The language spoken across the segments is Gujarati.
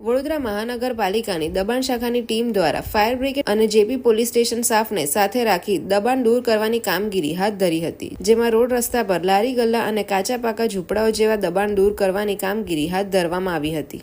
વડોદરા મહાનગરપાલિકાની દબાણ શાખાની ટીમ દ્વારા ફાયર બ્રિગેડ અને જેપી પોલીસ સ્ટેશન સ્ટાફને સાથે રાખી દબાણ દૂર કરવાની કામગીરી હાથ ધરી હતી, જેમાં રોડ રસ્તા પર લારી ગલ્લા અને કાચા પાકા ઝૂંપડાઓ જેવા દબાણ દૂર કરવાની કામગીરી હાથ ધરવામાં આવી હતી.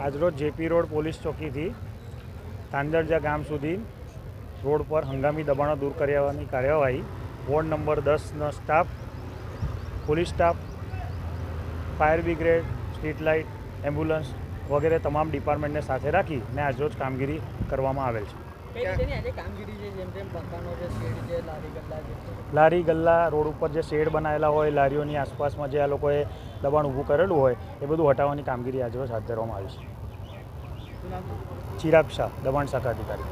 આજરોજ જેપી રોડ પોલીસ ચોકીથી તાંદરજા ગામ સુધી રોડ પર હંગામી દબાણો દૂર કરવાની કાર્યવાહી. Ward number દસનો staff, police staff, fire brigade, street light, ambulance વગેરે તમામ ડિપાર્ટમેન્ટને સાથે રાખીને આજરોજ કામગીરી કરવામાં આવેલ છે. આજે લારી ગલ્લા રોડ ઉપર જે શેડ બનાવેલા હોય લારીઓની આસપાસમાં જે આ લોકોએ દબાણ ઊભું કરેલું હોય એ બધું હટાવવાની કામગીરી આજરોજ હાથ ધરવામાં આવી છે? ચિરાગ શાહ દબાણ શાખા અધિકારી.